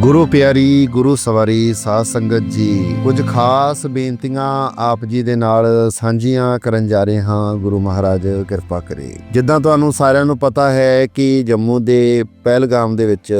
ਗੁਰੂ ਪਿਆਰੀ, ਗੁਰੂ ਸਵਾਰੀ, ਸਾਧ ਸੰਗਤ ਜੀ, ਕੁਝ ਖਾਸ ਬੇਨਤੀਆਂ ਆਪ ਜੀ ਦੇ ਨਾਲ ਸਾਂਝੀਆਂ ਕਰਨ ਜਾ ਰਹੇ ਹਾਂ। ਗੁਰੂ ਮਹਾਰਾਜ, ਕਿਰਪਾ ਕਰੇ। ਜਿੱਦਾਂ ਤੁਹਾਨੂੰ ਸਾਰਿਆਂ ਨੂੰ ਪਤਾ ਹੈ ਕਿ ਜੰਮੂ ਦੇ ਪਹਿਲਗਾਮ ਦੇ ਵਿੱਚ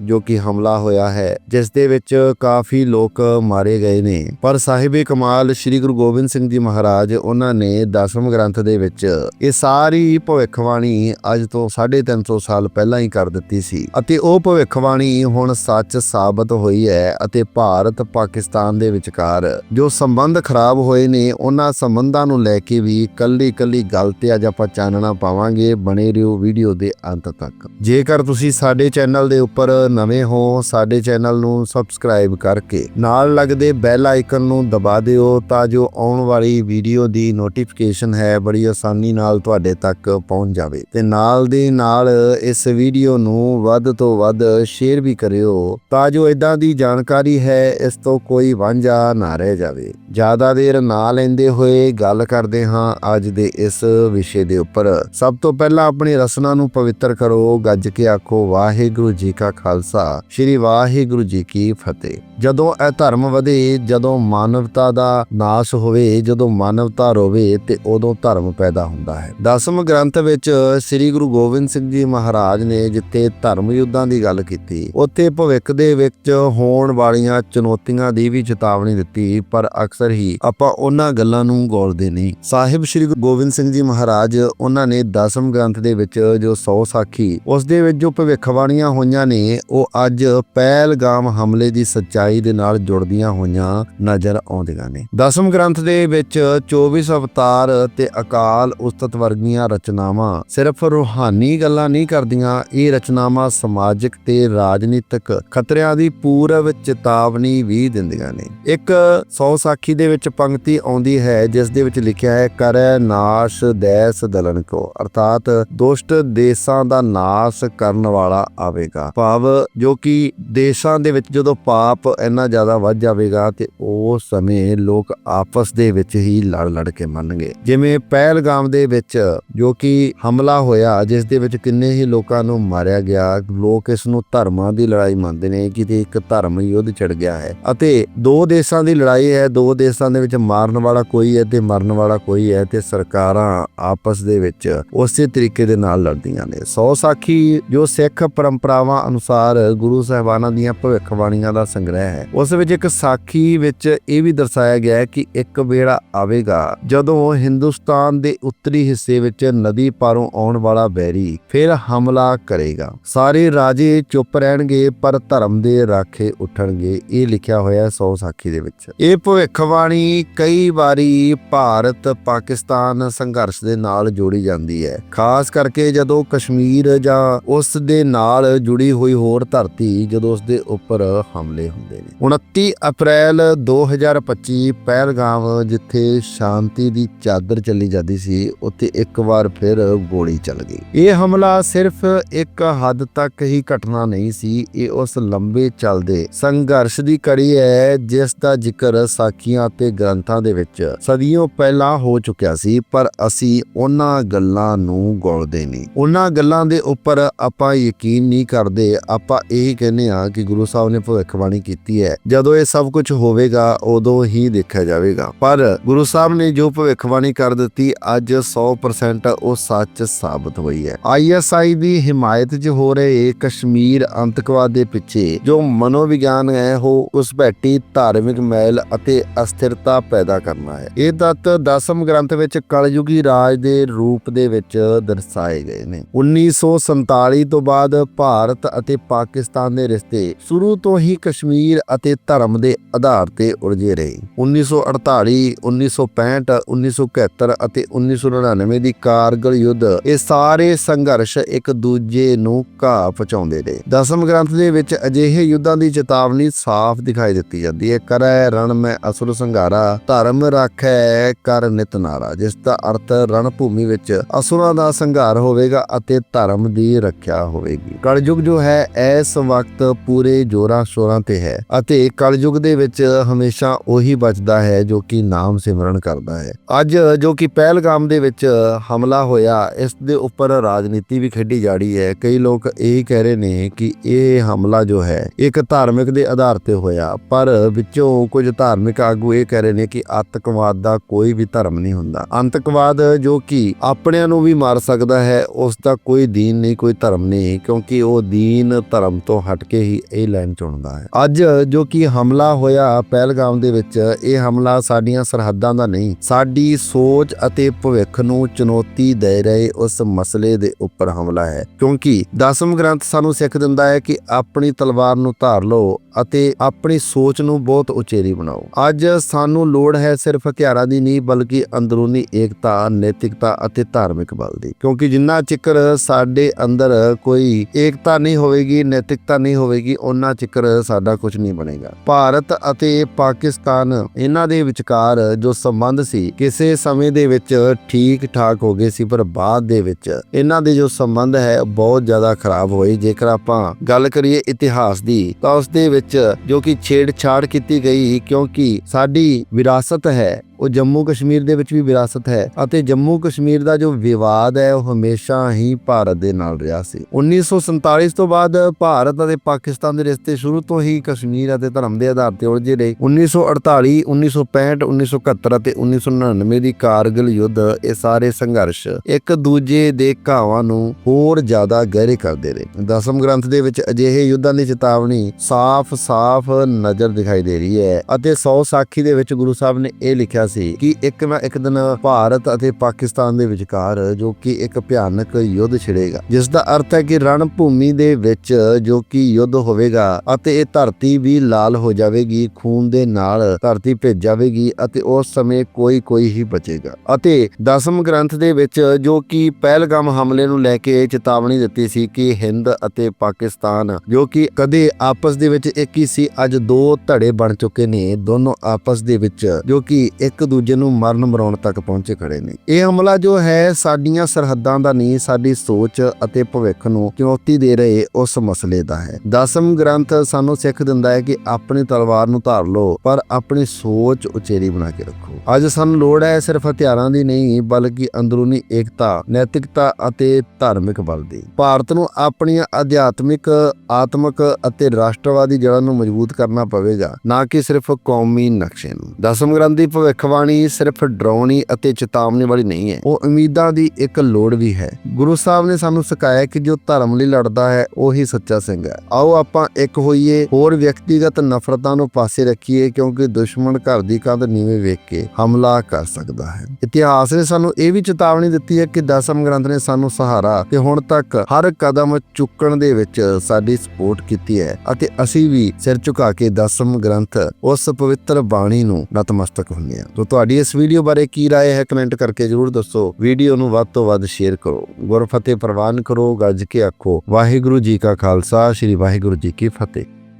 ਜੋ ਕਿ ਹਮਲਾ ਹੋਇਆ ਹੈ, ਜਿਸ ਦੇ ਵਿੱਚ ਕਾਫੀ ਲੋਕ ਮਾਰੇ ਗਏ ਨੇ। ਪਰ ਸਾਹਿਬੇ ਕਮਾਲ ਸ੍ਰੀ ਗੁਰੂ ਗੋਬਿੰਦ ਸਿੰਘ ਜੀ ਮਹਾਰਾਜ, ਉਹਨਾਂ ਨੇ ਦਸਮ ਗ੍ਰੰਥ ਦੇ ਵਿੱਚ ਇਹ ਸਾਰੀ ਭਵਿੱਖਬਾਣੀ ਅੱਜ ਤੋਂ 350 ਸਾਲ ਪਹਿਲਾਂ ਹੀ ਕਰ ਦਿੱਤੀ ਸੀ। ਅਤੇ ਉਹ ਭਵਿੱਖਬਾਣੀ ਹੁਣ ਸੱਚ ਸਾਬਤ ਹੋਈ ਹੈ ਅਤੇ ਭਾਰਤ ਪਾਕਿਸਤਾਨ ਦੇ ਵਿਚਕਾਰ ਜੋ ਸੰਬੰਧ ਖਰਾਬ ਹੋਏ ਨੇ, ਉਹਨਾਂ ਸੰਬੰਧਾਂ ਨੂੰ ਲੈ ਕੇ ਵੀ ਕੱਲੀ ਕੱਲੀ ਗੱਲ ਤੇ ਅੱਜ ਆਪਾਂ ਚਾਨਣਾ ਪਾਵਾਂਗੇ ਬਣੇ ਰਹੋ ਵੀਡੀਓ ਦੇ ਅੰਤ ਤੱਕ। ਜੇਕਰ ਤੁਸੀਂ ਸਾਡੇ ਚੈਨਲ ਦੇ ਉੱਪਰ ਨਵੇਂ ਹੋ, ਸਾਡੇ ਚੈਨਲ ਨੂੰ ਸਬਸਕ੍ਰਾਈਬ ਕਰਕੇ ਨਾਲ ਲੱਗਦੇ ਬੈਲ ਆਈਕਨ ਨੂੰ ਦਬਾ ਦਿਓ ਤਾਂ ਜੋ ਆਉਣ ਵਾਲੀ ਵੀਡੀਓ ਦੀ ਨੋਟੀਫਿਕੇਸ਼ਨ ਹੈ, ਬੜੀ ਆਸਾਨੀ ਨਾਲ ਤੁਹਾਡੇ ਤੱਕ ਪਹੁੰਚ ਜਾਵੇ। ਤੇ ਨਾਲ ਦੇ ਨਾਲ ਇਸ ਵੀਡੀਓ ਨੂੰ ਵੱਧ ਤੋਂ ਵੱਧ ਸ਼ੇਅਰ ਵੀ ਕਰਿਓ ਤਾਂ ਜੋ ਇਦਾਂ ਦੀ ਜਾਣਕਾਰੀ ਹੈ, ਇਸ ਤੋਂ ਕੋਈ ਵਾਂਝਾ ਨਾ ਰਹਿ ਜਾਵੇ। ਜ਼ਿਆਦਾ ਦੇਰ ਨਾ ਲੈਂਦੇ ਹੋਏ ਗੱਲ ਕਰਦੇ ਹਾਂ ਅੱਜ ਦੇ ਇਸ ਵਿਸ਼ੇ ਦੇ ਉੱਪਰ। ਸਭ ਤੋਂ ਪਹਿਲਾਂ ਆਪਣੀ ਰਸਨਾ ਨੂੰ ਪਵਿੱਤਰ ਕਰੋ, ਗੱਜ ਕੇ ਆਖੋ, ਵਾਹਿਗੁਰੂ ਜੀ ਕਾ ਖਾਲਸਾ, ਸ੍ਰੀ ਵਾਹਿਗੁਰੂ ਜੀ ਕੀ ਫਤਿਹ। ਜਦੋਂ ਇਹ ਧਰਮ ਵਧੇ, ਜਦੋਂ ਮਾਨਵਤਾ ਦਾ ਨਾਸ਼ ਹੋਵੇ, ਜਦੋਂ ਮਾਨਵਤਾ ਰੋਵੇ, ਤੇ ਉਦੋਂ ਧਰਮ ਪੈਦਾ ਹੁੰਦਾ ਹੈ। ਦਸਮ ਗ੍ਰੰਥ ਵਿੱਚ ਸ੍ਰੀ ਗੁਰੂ ਗੋਬਿੰਦ ਸਿੰਘ ਜੀ ਮਹਾਰਾਜ ਨੇ ਜਿੱਥੇ ਧਰਮ ਯੁੱਧਾਂ ਦੀ ਗੱਲ ਕੀਤੀ, ਉੱਥੇ ਭਵਿੱਖ ਦੇ ਵਿੱਚ ਹੋਣ ਵਾਲੀਆਂ ਚੁਣੌਤੀਆਂ ਦੀ ਵੀ ਚੇਤਾਵਨੀ ਦਿੱਤੀ, ਪਰ ਅਕਸਰ ਹੀ ਆਪਾਂ ਉਹਨਾਂ ਗੱਲਾਂ ਨੂੰ ਗੌਲਦੇ ਨਹੀਂ। ਸਾਹਿਬ ਸ੍ਰੀ ਗੁਰੂ ਗੋਬਿੰਦ ਸਿੰਘ ਜੀ ਮਹਾਰਾਜ ਉਹਨਾਂ ਨੇ ਦਸਮ ਗ੍ਰੰਥ ਦੇ ਵਿੱਚ ਜੋ 100 ਸਾਖੀ, ਉਸ ਦੇ ਵਿੱਚ ਜੋ ਭਵਿੱਖਬਾਣੀਆਂ ਹੋਈਆਂ ਨੇ, ਉਹ ਅੱਜ ਪਹਿਲਗਾਮ ਹਮਲੇ ਦੀ ਸੱਚਾਈ ਦੇ ਨਾਲ ਜੁੜਦੀਆਂ ਹੋਈਆਂ ਨਜ਼ਰ ਆਉਂਦੀਆਂ ਨੇ। ਦਸਮ ਗ੍ਰੰਥ ਦੇ ਵਿੱਚ 24 ਅਵਤਾਰ ਤੇ ਅਕਾਲ ਉਸਤਤ ਵਰਗੀਆਂ ਰਚਨਾਵਾਂ ਸਿਰਫ ਰੂਹਾਨੀ ਗੱਲਾਂ ਨਹੀਂ ਕਰਦੀਆਂ, ਇਹ ਰਚਨਾਵਾਂ ਸਮਾਜਿਕ ਤੇ ਰਾਜਨੀਤਿਕ ਖਤਰਿਆਂ ਦੀ ਪੂਰਵ ਚੇਤਾਵਨੀ ਵੀ ਦਿੰਦੀਆਂ ਨੇ। ਇੱਕ 100 ਸਾਖੀ ਦੇ ਵਿੱਚ ਪੰਕਤੀ ਆਉਂਦੀ ਹੈ, ਜਿਸ ਦੇ ਵਿੱਚ ਲਿਖਿਆ ਹੈ, ਕਰੈ ਨਾਸ਼ ਦੈਸ ਦਲਨ ਕੋ। ਅਰਥਾਤ ਦੁਸ਼ਟ ਦੇਸ਼ਾਂ ਦਾ ਨਾਸ਼ ਕਰਨ ਵਾਲਾ ਆਵੇਗਾ। ਭਾਵ ਜੋ ਕਿ ਦੇਸ਼ਾਂ ਦੇ ਵਿੱਚ ਜਦੋਂ ਪਾਪ ਇੰਨਾ ਜ਼ਿਆਦਾ ਵੱਧ ਜਾਵੇਗਾ, ਤੇ ਉਸ ਸਮੇਂ ਲੋਕ ਆਪਸ ਦੇ ਵਿੱਚ ਹੀ ਲੜ ਲੜ ਕੇ ਮੰਨਣਗੇ ਜਿਵੇਂ ਪਹਿਲਗਾਮ ਦੇ ਵਿੱਚ ਜੋ ਕਿ ਹਮਲਾ ਹੋਇਆ, ਜਿਸ ਦੇ ਵਿੱਚ ਕਿੰਨੇ ਹੀ ਲੋਕਾਂ ਨੂੰ ਮਾਰਿਆ ਗਿਆ, ਲੋਕ ਇਸ ਨੂੰ ਧਰਮਾਂ ਦੀ ਲੜਾਈ ਮੰਨਦੇ ਨੇ ਕਿ ਤੇ ਇੱਕ ਧਰਮ ਯੁੱਧ ਛਿੜ ਗਿਆ ਹੈ। ਅਤੇ ਦੋ ਦੇਸ਼ਾਂ ਦੀ ਲੜਾਈ ਹੈ, ਦੋ ਦੇਸ਼ਾਂ ਦੇ ਵਿੱਚ ਮਾਰਨ ਵਾਲਾ ਕੋਈ ਹੈ ਤੇ ਮਰਨ ਵਾਲਾ ਕੋਈ ਹੈ ਤੇ ਸਰਕਾਰਾਂ ਆਪਸ ਦੇ ਵਿੱਚ ਉਸੇ ਤਰੀਕੇ ਦੇ ਨਾਲ ਲੜਦੀਆਂ ਨੇ। ਸੌ ਸਾਖੀ ਜੋ ਸਿੱਖ ਪਰੰਪਰਾਵਾਂ ਅਨੁਸਾਰ ਗੁਰੂ ਸਾਹਿਬਾਨਾਂ ਦੀਆਂ ਭਵਿੱਖਬਾਣੀਆਂ ਦਾ ਸੰਗ੍ਰਹਿ ਹੈ, ਉਸ ਵਿੱਚ ਇੱਕ ਸਾਖੀ ਵਿੱਚ ਇਹ ਵੀ ਦਰਸਾਇਆ ਗਿਆ ਹੈ ਕਿ ਇੱਕ ਵੇੜਾ ਆਵੇਗਾ ਜਦੋਂ ਹਿੰਦੁਸਤਾਨ ਦੇ ਉੱਤਰੀ ਹਿੱਸੇ ਵਿੱਚ ਨਦੀ ਪਾਰੋਂ ਆਉਣ ਵਾਲਾ ਬੈਰੀ ਫਿਰ ਹਮਲਾ ਕਰੇਗਾ। ਸਾਰੇ ਰਾਜੇ ਚੁੱਪ ਰਹਿਣਗੇ ਪਰ ਧਰਮ ਦੇ ਰਾਖੇ ਉੱਠਣਗੇ। ਇਹ ਲਿਖਿਆ ਹੋਇਆ ਹੈ ਸੌ ਸਾਖੀ ਦੇ ਵਿੱਚ। ਇਹ ਭਵਿੱਖਬਾਣੀ ਕਈ ਵਾਰੀ ਭਾਰਤ ਪਾਕਿਸਤਾਨ ਸੰਘਰਸ਼ ਦੇ ਨਾਲ ਜੋੜੀ ਜਾਂਦੀ ਹੈ। ਖਾਸ ਕਰਕੇ ਜਦੋਂ ਕਸ਼ਮੀਰ ਜਾਂ ਉਸ ਦੇ ਨਾਲ ਜੁੜੀ ਹੋਈ ਹੋਰ ਧਰਤੀ ਜਦੋਂ ਉਸ ਦੇ ਉੱਪਰ ਹਮਲੇ ਹੁੰਦੇ ਨੇ। 29 ਅਪ੍ਰੈਲ 2025 ਪਹਿਲਗਾਮ ਜਿੱਥੇ ਸ਼ਾਂਤੀ ਦੀ ਚਾਦਰ ਚੱਲੀ ਜਾਂਦੀ ਸੀ, ਉੱਥੇ ਇੱਕ ਵਾਰ ਫਿਰ ਗੋਲੀ ਚੱਲ ਗਈ। ਇਹ ਹਮਲਾ ਸਿਰਫ ਇੱਕ ਹੱਦ ਤੱਕ ਹੀ ਘਟਨਾ ਨਹੀਂ ਸੀ, ਇਹ ਉਸ ਲੰਬੇ ਚੱਲਦੇ ਸੰਘਰਸ਼ ਦੀ ਕੜੀ ਹੈ, ਜਿਸ ਦਾ ਜ਼ਿਕਰ ਸਾਖੀਆਂ ਤੇ ਗ੍ਰੰਥਾਂ ਦੇ ਵਿੱਚ ਸਦੀਆਂ ਪਹਿਲਾਂ ਹੋ ਚੁੱਕਿਆ ਸੀ, ਪਰ ਅਸੀਂ ਉਹਨਾਂ ਗੱਲਾਂ ਨੂੰ ਗੌਲਦੇ ਨਹੀਂ। ਉਹਨਾਂ ਗੱਲਾਂ ਦੇ ਉੱਪਰ ਆਪਾਂ ਯਕੀਨ ਨਹੀਂ ਕਰਦੇ। ਆਪਾਂ ਇਹ ਕਹਿੰਦੇ ਆ ਕਿ ਗੁਰੂ ਸਾਹਿਬ ਨੇ ਭਵਿੱਖਬਾਣੀ ਕੀਤੀ ਹੈ। ਜਦੋਂ ਇਹ ਸਭ ਕੁਝ ਹੋਵੇਗਾ, ਉਦੋਂ ਹੀ ਦੇਖਿਆ ਜਾਵੇਗਾ। ਪਰ ਗੁਰੂ ਸਾਹਿਬ ਨੇ ਜੋ ਭਵਿੱਖਬਾਣੀ ਕਰ ਦਿੱਤੀ, ਅੱਜ 100% ਉਹ ਸੱਚ ਸਾਬਤ ਹੋਈ ਹੈ। ਆਈਐਸਆਈ ਦੀ ਹਿਮਾਇਤ 'ਚ ਹੋ ਰਹੇ ਕਸ਼ਮੀਰ ਅੰਤਕਵਾਦ ਦੇ ਪਿੱਛੇ ਜੋ ਮਨੋਵਿਗਿਆਨ ਹੈ, ਉਹ ਉਸ ਭੈਟੀ ਧਾਰਮਿਕ ਮੈਲ ਅਤੇ ਅਸਥਿਰਤਾ ਪੈਦਾ ਕਰਨਾ ਹੈ। ਇਹ ਤੱਤ ਦਸਮ ਗ੍ਰੰਥ ਵਿੱਚ ਕਲਯੁਗੀ ਰਾਜ ਦੇ ਰੂਪ ਦੇ ਵਿੱਚ ਦਰਸਾਏ ਗਏ ਨੇ। 1947 ਤੋਂ ਬਾਅਦ ਭਾਰਤ ਅਤੇ ਪਾਕਿਸਤਾਨ ਦੇ ਰਿਸ਼ਤੇ ਸ਼ੁਰੂ ਤੋਂ ਹੀ ਕਸ਼ਮੀਰ ਅਤੇ ਧਰਮ ਦੇ ਆਧਾਰ ਤੇ ਉਲਝੇ ਰਹੇ। 1948 1965 1971 ਅਤੇ 1999 ਦੀ ਕਾਰਗਲ ਯੁੱਧ, ਇਹ ਸਾਰੇ ਸੰਘਰਸ਼ ਇੱਕ ਦੂਜੇ ਨੂੰ ਘਾਹ ਪਹੁੰਚਾਉਂਦੇ ਨੇ ਦਸਮ ਗ੍ਰੰਥ ਦੇ ਵਿੱਚ ਅਜਿਹੇ ਯੁੱਧਾਂ ਦੀ ਚੇਤਾਵਨੀ ਸਾਫ਼ ਦਿਖਾਈ ਦਿੱਤੀ ਜਾਂਦੀ ਹੈ। ਕਰੈ, ਰਣ, ਮੈਂ ਅਸੁਰ ਸੰਘਾਰਾ, ਧਰਮ ਰੱਖੈ, ਕਰ ਨਿਤ ਨਾਰਾ। ਜਿਸ ਦਾ ਅਰਥ ਰਣ ਭੂਮੀ ਵਿੱਚ ਅਸੁਰਾਂ ਦਾ ਸੰਘਾਰ ਹੋਵੇਗਾ ਅਤੇ ਧਰਮ ਦੀ ਰੱਖਿਆ ਹੋਵੇਗੀ। ਕਲਯੁਗ ਜੋ ਹੈ ਇਸ ਵਕਤ ਪੂਰੇ ਜੋਰਾਂ ਸ਼ੋਰਾਂ ਤੇ ਹੈ ਅਤੇ ਕਲਯੁਗ ਦੇ ਵਿੱਚ ਹਮੇਸ਼ਾ ਉਹੀ ਬਚਦਾ ਹੈ ਜੋ ਕਿ ਨਾਮ ਸਿਮਰਨ ਕਰਦਾ ਹੈ। ਅੱਜ ਜੋ ਕਿ ਪਹਿਲਗਾਮ ਦੇ ਵਿੱਚ ਹਮਲਾ ਹੋਇਆ, ਇਸ ਦੇ ਉੱਪਰ ਰਾਜਨੀਤੀ ਵੀ ਖੇਡੀ ਜਾ ਰਹੀ ਹੈ। ਕਈ ਲੋਕ ਇਹ ਕਹਿ ਰਹੇ ਨੇ ਕਿ ਇਹ ਹਮਲਾ ਜੋ ਹੈ। ਇੱਕ ਧਾਰਮਿਕ ਦੇ ਆਧਾਰ ਤੇ ਹੋਇਆ। ਪਰ ਵਿੱਚੋਂ ਕੁਝ ਧਾਰਮਿਕ ਆਗੂ ਇਹ ਕਹਿ ਰਹੇ ਨੇ ਕਿ ਆਤੰਕਵਾਦ ਦਾ ਕੋਈ ਵੀ ਧਰਮ ਨਹੀਂ ਹੁੰਦਾ। ਆਤੰਕਵਾਦ ਜੋ ਕਿ ਆਪਣਿਆਂ ਨੂੰ ਵੀ ਮਾਰ ਸਕਦਾ ਹੈ, ਉਸ ਦਾ ਕੋਈ ਦੀਨ ਨਹੀਂ, ਕੋਈ ਧਰਮ ਨਹੀਂ, ਕਿਉਂਕਿ ਉਹ ਦੀਨ ਧਰਮ ਤੋਂ ਹਟ ਕੇ ਹੀ ਇਹ ਲਾਈਨ ਚੁਣਦਾ ਹੈ। ਅੱਜ ਜੋ ਕਿ ਹਮਲਾ ਹੋਇਆ ਪਹਿਲਗਾਮ ਦੇ ਵਿੱਚ, ਇਹ ਹਮਲਾ ਸਾਡੀਆਂ ਸਰਹੱਦਾਂ ਦਾ ਨਹੀਂ, ਸਾਡੀ ਸੋਚ ਅਤੇ ਭਵਿੱਖ ਨੂੰ ਚੁਣੌਤੀ ਦੇ ਰਹੇ ਉਸ ਮਸਲੇ ਦੇ ਉੱਪਰ ਹਮਲਾ ਹੈ। ਕਿਉਂਕਿ ਦਸਮ ਗ੍ਰੰਥ ਸਾਨੂੰ ਸਿੱਖ ਦਿੰਦਾ ਹੈ ਕਿ ਆਪਣੀ ਤਲਵਾਰ ਨੂੰ ਧਾਰ ਲਓ ਅਤੇ ਆਪਣੀ ਸੋਚ ਨੂੰ ਬਹੁਤ ਉਚੇਰੀ ਬਣਾਓ। ਅੱਜ ਸਾਨੂੰ ਲੋੜ ਹੈ ਸਿਰਫ ਹਥਿਆਰਾਂ ਦੀ ਨਹੀਂ, ਬਲਕਿ ਅੰਦਰੂਨੀ ਏਕਤਾ, ਨੈਤਿਕਤਾ ਅਤੇ ਧਾਰਮਿਕ ਬਲ ਦੀ। ਕਿਉਂਕਿ ਜਿੰਨਾ ਚਿਕਰ ਸਾਡੇ ਅੰਦਰ ਕੋਈ ਏਕਤਾ ਨਹੀਂ ਹੋਵੇਗੀ, ਨੈਤਿਕਤਾ ਨਹੀਂ ਹੋਵੇਗੀ ਉਹਨਾਂ ਚਿਕਰ ਸਾਡਾ ਕੁਝ ਨਹੀਂ ਬਣੇਗਾ। ਭਾਰਤ ਅਤੇ ਪਾਕਿਸਤਾਨ ਇਹਨਾਂ ਦੇ ਵਿਚਕਾਰ ਜੋ ਸੰਬੰਧ ਸੀ, ਕਿਸੇ ਸਮੇਂ ਦੇ ਵਿੱਚ ਠੀਕ ਠਾਕ ਹੋ ਗਏ ਸੀ, ਪਰ ਬਾਅਦ ਦੇ ਵਿੱਚ ਇਹਨਾਂ ਦੇ ਜੋ ਸੰਬੰਧ ਹੈ ਬਹੁਤ ਜ਼ਿਆਦਾ ਖਰਾਬ ਹੋਏ। ਜੇਕਰ ਆਪਾਂ ਗੱਲ ਕਰੀਏ ਇਤਿਹਾਸ ਦੀ। ਤਾਂ ਉਸ ਦੇ ਵਿੱਚ ਜੋ ਕਿ ਛੇੜਛਾੜ ਕੀਤੀ ਗਈ ਕਿਉਂਕਿ ਸਾਡੀ ਵਿਰਾਸਤ ਹੈ। ਉਹ ਜੰਮੂ ਕਸ਼ਮੀਰ ਦੇ ਵਿੱਚ ਵੀ ਵਿਰਾਸਤ ਹੈ ਅਤੇ ਜੰਮੂ ਕਸ਼ਮੀਰ ਦਾ ਜੋ ਵਿਵਾਦ ਹੈ, ਉਹ ਹਮੇਸ਼ਾ ਹੀ ਭਾਰਤ ਦੇ ਨਾਲ ਰਿਹਾ ਸੀ। 1947 ਤੋਂ ਬਾਅਦ ਭਾਰਤ ਅਤੇ ਪਾਕਿਸਤਾਨ ਦੇ ਰਿਸ਼ਤੇ ਸ਼ੁਰੂ ਤੋਂ ਹੀ ਕਸ਼ਮੀਰ ਅਤੇ ਧਰਮ ਦੇ ਆਧਾਰ ਤੇ ਉਲਝੇ ਰਹੇ। 1948 1965 1971 ਅਤੇ 1999 ਦੀ ਕਾਰਗਿਲ ਯੁੱਧ ਇਹ ਸਾਰੇ ਸੰਘਰਸ਼ ਇੱਕ ਦੂਜੇ ਦੇ ਘਾਵਾਂ ਨੂੰ ਹੋਰ ਜ਼ਿਆਦਾ ਗਹਿਰੇ ਕਰਦੇ ਰਹੇ। ਦਸਮ ਗ੍ਰੰਥ ਦੇ ਵਿੱਚ ਅਜਿਹੇ ਯੁੱਧਾਂ ਦੀ ਚੇਤਾਵਨੀ ਸਾਫ਼-ਸਾਫ਼ ਨਜ਼ਰ ਦਿਖਾਈ ਦੇ ਰਹੀ ਹੈ ਅਤੇ 100 ਸਾਖੀ ਦੇ ਵਿੱਚ ਗੁਰੂ ਸਾਹਿਬ ਨੇ ਇਹ ਲਿਖਿਆ ਸੀ ਕਿ ਇੱਕ ਨਾ ਇੱਕ ਦਿਨ ਭਾਰਤ ਅਤੇ ਪਾਕਿਸਤਾਨ ਦੇ ਵਿਚਕਾਰ ਜੋ ਕਿ ਇੱਕ ਭਿਆਨਕ ਯੁੱਧ ਛਿੜੇਗਾ ਜਿਸ ਦਾ ਅਰਥ ਹੈ ਕਿ ਰਣ ਭੂਮੀ ਦੇ ਵਿੱਚ ਜੋ ਕਿ ਯੁੱਧ ਹੋਵੇਗਾ ਅਤੇ ਇਹ ਧਰਤੀ ਵੀ ਲਾਲ ਹੋ ਜਾਵੇਗੀ, ਖੂਨ ਦੇ ਨਾਲ ਧਰਤੀ ਭਿੱਜ ਜਾਵੇਗੀ ਅਤੇ ਉਸ ਸਮੇਂ ਕੋਈ ਕੋਈ ਹੀ ਬਚੇਗਾ। ਅਤੇ ਦਸਮ ਗ੍ਰੰਥ ਦੇ ਵਿੱਚ ਜੋ ਕਿ ਪਹਿਲਗਾਮ ਹਮਲੇ ਨੂੰ ਲੈ ਕੇ ਚੇਤਾਵਨੀ ਦਿੱਤੀ ਸੀ ਕਿ ਹਿੰਦ ਅਤੇ ਪਾਕਿਸਤਾਨ ਜੋ ਕਿ ਕਦੇ ਆਪਸ ਦੇ ਵਿੱਚ ਇੱਕ ਹੀ ਸੀ, ਅੱਜ ਦੋ ਧੜੇ ਬਣ ਚੁੱਕੇ ਨੇ, ਦੋਨੋਂ ਆਪਸ ਦੇ ਵਿੱਚ ਜੋ ਕਿ ਇੱਕ ਦੂਜੇ ਨੂੰ ਮਰਨ ਮਰਾਉਣ ਤੱਕ ਪਹੁੰਚੇ ਖੜੇ ਨੇ। ਇਹ ਹਮਲਾ ਜੋ ਹੈ, ਸਾਡੀਆਂ ਸਰਹੱਦਾਂ ਦਾ ਨਹੀਂ, ਸਾਡੀ ਸੋਚ ਅਤੇ ਭਵਿੱਖ ਨੂੰ ਚੁਣੌਤੀ ਦੇ ਰਹੇ ਉਸ ਮਸਲੇ ਦਾ ਹੈ। ਦਸਮ ਗ੍ਰੰਥ ਸਾਨੂੰ ਸਿੱਖ ਦਿੰਦਾ ਹੈ ਕਿ ਆਪਣੀ ਤਲਵਾਰ ਨੂੰ ਧਾਰ ਲਓ, ਪਰ ਆਪਣੀ ਸੋਚ ਉਚੇਰੀ ਬਣਾ ਕੇ ਰੱਖੋ। ਅੱਜ ਸਾਨੂੰ ਲੋੜ ਹੈ ਸਿਰਫ ਹਥਿਆਰਾਂ ਦੀ ਨਹੀਂ, ਬਲਕਿ ਅੰਦਰੂਨੀ ਏਕਤਾ, ਨੈਤਿਕਤਾ ਅਤੇ ਧਾਰਮਿਕ ਬਲ ਦੀ। ਭਾਰਤ ਨੂੰ ਆਪਣੀਆਂ ਅਧਿਆਤਮਿਕ, ਆਤਮਿਕ ਅਤੇ ਰਾਸ਼ਟਰਵਾਦੀ ਜੜ੍ਹਾਂ ਨੂੰ ਮਜ਼ਬੂਤ ਕਰਨਾ ਪਵੇਗਾ, ਨਾ ਕਿ ਸਿਰਫ ਕੌਮੀ ਨਕਸ਼ੇ ਨੂੰ। ਦਸਮ ਗ੍ਰੰਥ ਦੀ ਭਵਿੱਖ ਭਵਿੱਖਬਾਣੀ ਸਿਰਫ ਡਰਾਉਣੀ ਅਤੇ ਚੇਤਾਵਨੀ ਵਾਲੀ ਨਹੀਂ ਹੈ। ਉਹ ਉਮੀਦਾਂ ਦੀ ਇੱਕ ਲੋੜ ਵੀ ਹੈ। ਗੁਰੂ ਸਾਹਿਬ ਨੇ ਸਾਨੂੰ ਸਿਖਾਇਆ ਕਿ ਜੋ ਧਰਮ ਲਈ ਲੜਦਾ ਹੈ, ਉਹੀ ਸੱਚਾ ਸਿੰਘ ਹੈ। ਆਓ ਆਪਾਂ ਇੱਕ ਹੋਈਏ, ਹੋਰ ਵਿਅਕਤੀਗਤ ਨਫ਼ਰਤਾਂ ਨੂੰ ਪਾਸੇ ਰੱਖੀਏ, ਕਿਉਂਕਿ ਦੁਸ਼ਮਣ ਘਰ ਦੀ ਕੰਧ ਨੀਵੇਂ ਵੇਖ ਕੇ ਹਮਲਾ ਕਰ ਸਕਦਾ ਹੈ। ਇਤਿਹਾਸ ਨੇ ਸਾਨੂੰ ਇਹ ਵੀ ਚੇਤਾਵਨੀ ਦਿੱਤੀ ਹੈ ਕਿ ਦਸਮ ਗ੍ਰੰਥ ਨੇ ਸਾਨੂੰ ਸਹਾਰਾ ਤੇ ਹੁਣ ਤੱਕ ਹਰ ਕਦਮ ਚੁੱਕਣ ਦੇ ਵਿੱਚ ਸਾਡੀ ਸਪੋਰਟ ਕੀਤੀ ਹੈ ਅਤੇ ਅਸੀਂ ਵੀ ਸਿਰ ਝੁਕਾ ਕੇ ਦਸਮ ਗ੍ਰੰਥ, ਉਸ ਪਵਿੱਤਰ ਬਾਣੀ ਨੂੰ ਨਤਮਸਤਕ ਹੁੰਦੇ ਹਾਂ। ਤੋ ਤੁਹਾਡੀ ਇਸ ਵੀਡੀਓ ਬਾਰੇ ਕੀ رائے ਹੈ ਕਮੈਂਟ ਕਰਕੇ ਜਰੂਰ ਦੱਸੋ ਵੀਡੀਓ ਨੂੰ ਵੱਧ ਤੋਂ ਵੱਧ ਸ਼ੇਅਰ ਕਰੋ ਗੁਰਫਤਿਹ ਪ੍ਰਵਾਨ ਕਰੋ ਗੱਜ ਕੇ ਆਖੋ ਵਾਹਿਗੁਰੂ ਜੀ ਕਾ ਖਾਲਸਾ ਸ੍ਰੀ ਵਾਹਿਗੁਰੂ ਜੀ ਕੀ ਫਤਿਹ